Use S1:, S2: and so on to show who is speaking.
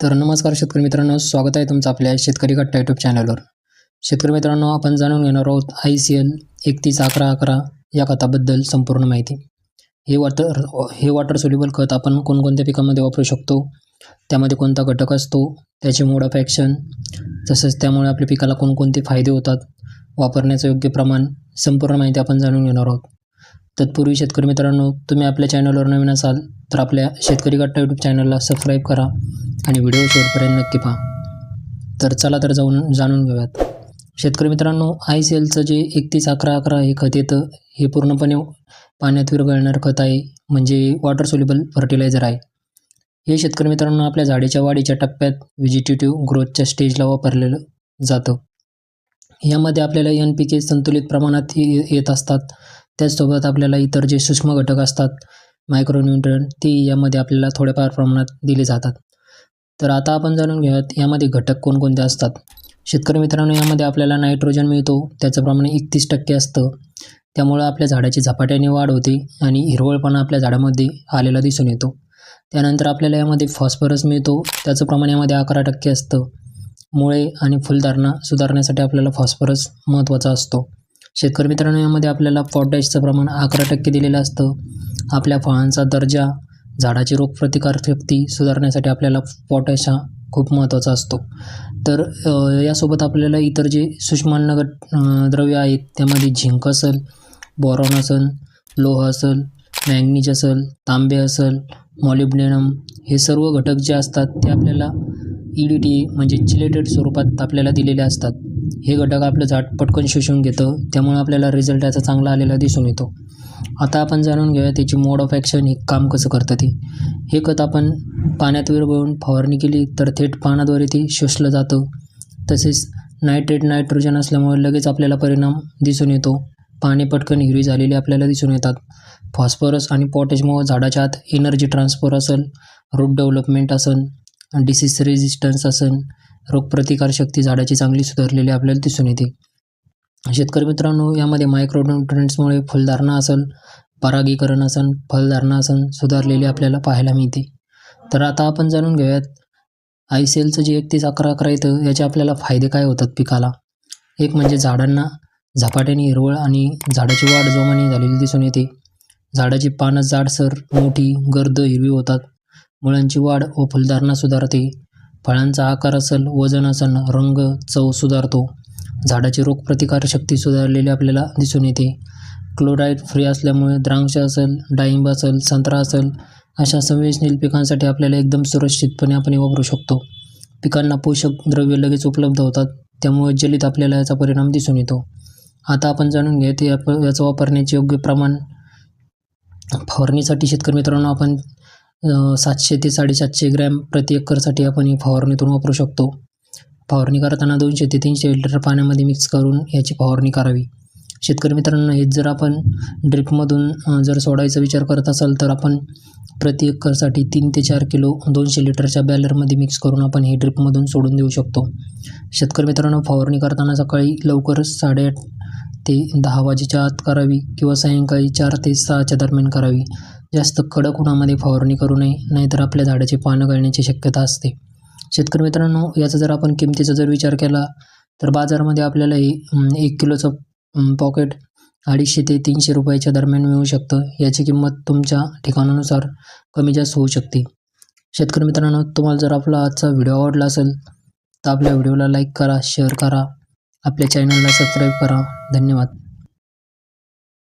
S1: तर नमस्कार शेतकरी मित्रांनो स्वागत आहे तुमचं आपल्या शेतकरी कट्टा यूट्यूब चॅनलवर शेतकरी मित्रांनो आपण जाणून घेणार आहोत आय सी एल एकतीस अकरा अकरा या खताबद्दल संपूर्ण माहिती. हे वॉटर हे वॉटर सोल्युबल खत आपण कोणकोणत्या पिकामध्ये वापरू शकतो? त्यामध्ये कोणता घटक असतो? त्याचे मोड ऑफ ॲक्शन तसंच त्यामुळे आपल्या पिकाला कोणकोणते फायदे होतात? वापरण्याचं योग्य प्रमाण संपूर्ण माहिती आपण जाणून घेणार आहोत. तत्पूर्वी शेतकरी मित्रांनो तुम्ही आपल्या चॅनलवर नवीन असाल तर आपल्या शेतकरी गट्टा यूट्यूब चॅनलला सबस्क्राईब करा आणि व्हिडिओ शेवटपर्यंत नक्की पहा. तर चला तर जाऊन जाणून घेऊयात. शेतकरी मित्रांनो आय सी एलचं जे एकतीस अकरा अकरा हे खत येतं हे पूर्णपणे पाण्यात विरघळणारं खत आहे म्हणजे वॉटर सोल्युबल फर्टिलायझर आहे. हे शेतकरी मित्रांनो आपल्या झाडीच्या वाढीच्या टप्प्यात व्हिजिटेटिव्ह ग्रोथच्या स्टेजला वापरलेलं जातं. यामध्ये आपल्याला एन पी के संतुलित प्रमाणात ये- येत असतात. त्याचसोबत आपल्याला इतर जे सूक्ष्म घटक असतात मायक्रोन्यूट्रन ती यामध्ये आपल्याला थोड्याफार प्रमाणात दिले जातात. तर आता आपण जाणून घेऊयात यामध्ये घटक कोणकोणते असतात. शेतकरी मित्रांनो यामध्ये आपल्याला नायट्रोजन मिळतो त्याचं प्रमाण एकतीस टक्के असतं. त्यामुळं आपल्या झाडाची झपाट्याने वाढ होते आणि हिरवळपणा आपल्या झाडामध्ये आलेला दिसून येतो. त्यानंतर आपल्याला यामध्ये फॉस्फरस मिळतो त्याचं प्रमाण यामध्ये अकरा टक्के असतं. मुळे आणि फुलधारणा सुधारण्यासाठी आपल्याला फॉस्फरस महत्त्वाचा असतो. शेतकरी मित्रांनो यामध्ये आपल्याला पॉटॅशचं प्रमाण अकरा टक्के दिलेलं असतं. आपल्या फळांचा दर्जा झाडाची रोगप्रतिकार शक्ती सुधारण्यासाठी आपल्याला पॉटॅश हा खूप महत्त्वाचा असतो. तर यासोबत आपल्याला इतर जे सूक्ष्मान्न द्रव्य आहेत त्यामध्ये झिंक असेल बोरॉन असेल लोह असेल मॅंगनीज असेल तांबे असेल मॉलिब्डेनम हे सर्व घटक जे असतात ते आपल्याला ई डी टी म्हणजे चिलेटेड स्वरूपात आपल्याला दिलेले असतात. हे घटक आपलं झाड पटकन शोषून घेतं त्यामुळे आपल्याला रिझल्ट याचा चांगला आलेला दिसून येतो. आता आपण जाणून घेऊया त्याची मोड ऑफ ॲक्शन हे काम कसं करतं ते. हे खत आपण पाण्यात विरघळून फवारणी केली तर थेट पानाद्वारे ते शोषलं जातं. तसेच नायट्रेट नायट्रोजन असल्यामुळे लगेच आपल्याला परिणाम दिसून येतो. पाने पटकन हिरवी झालेली आपल्याला दिसून येतात. फॉस्फरस आणि पोटॅशमुळे झाडाच्या आत एनर्जी ट्रान्सफर असेल रूट डेव्हलपमेंट असेल डिसीज रेजिस्टन्स असेल रोगप्रतिकारशक्ती झाडाची चांगली सुधारलेली आपल्याला दिसून येते. शेतकरी मित्रांनो यामध्ये मायक्रोन्युट्रंट्समुळे फुलधारणा असेल परागीकरण असन फलधारणा असन सुधारलेली आपल्याला पाहायला मिळते. तर आता आपण जाणून घेऊयात आय सी एलचं जे एकतीस अकरा अकरा येतं याचे आपल्याला फायदे काय होतात पिकाला? एक म्हणजे झाडांना झपाट्याने हिरवळ आणि झाडाची वाढ जोमाने झालेली दिसून येते. झाडाची पानं जाडसर मोठी गर्द हिरवी होतात. मुळांची वाढ व फुलधारणा सुधारते. फळांचा आकार असेल वजन असेल रंग चव सुधारतो. झाडाची रोगप्रतिकारशक्ती सुधारलेली आपल्याला दिसून येते. क्लोराईड फ्री असल्यामुळे द्रांक्ष असेल डाळिंब असेल संत्रा असेल अशा संवेदनशील पिकांसाठी आपल्याला एकदम सुरक्षितपणे आपण वापरू शकतो. पिकांना पोषक द्रव्य लगेच उपलब्ध होतात त्यामुळे जलित आपल्याला याचा परिणाम दिसून येतो. आता आपण जाणून घ्या ते आप याचा वापरण्याचे योग्य प्रमाण. फवारणीसाठी शेतकरी मित्रांनो आपण सातशे ते साडेसातशे ग्रॅम प्रति एकरसाठी आपण ही फवारणीतून वापरू शकतो. फवारणी करताना दोनशे ते तीनशे लिटर पाण्यामध्ये मिक्स करून याची फवारणी करावी. शेतकरी मित्रांनो हेच जर आपण ड्रिपमधून जर सोडायचा विचार करत असाल तर आपण प्रति एकरसाठी तीन ते चार किलो दोनशे लिटरच्या बॅलरमध्ये मिक्स करून आपण हे ड्रिपमधून सोडून देऊ शकतो. शेतकरी मित्रांनो फवारणी करताना सकाळी लवकर साडेआठ ते दहा वाजेच्या आत करावी किंवा सायंकाळी चार ते सहाच्या दरम्यान करावी. जास्त कडक उन्हामध्ये फवारणी करू नये नाहीतर आपल्या झाडाची पानं गळण्याची शक्यता असते. शेतकरी मित्रांनो याचा जर आपण किमतीचा जर विचार केला तर बाजारामध्ये आपल्याला एक किलोचं पॉकेट अडीचशे ते तीनशे रुपयाच्या दरम्यान मिळू शकतं. याची किंमत तुमच्या ठिकाणानुसार कमी जास्त होऊ शकते. शेतकरी मित्रांनो तुम्हाला जर आपला आजचा व्हिडिओ आवडला असेल तर आपल्या व्हिडिओला लाईक करा शेअर करा. आपल्या चॅनलला सबस्क्राईब करा. धन्यवाद.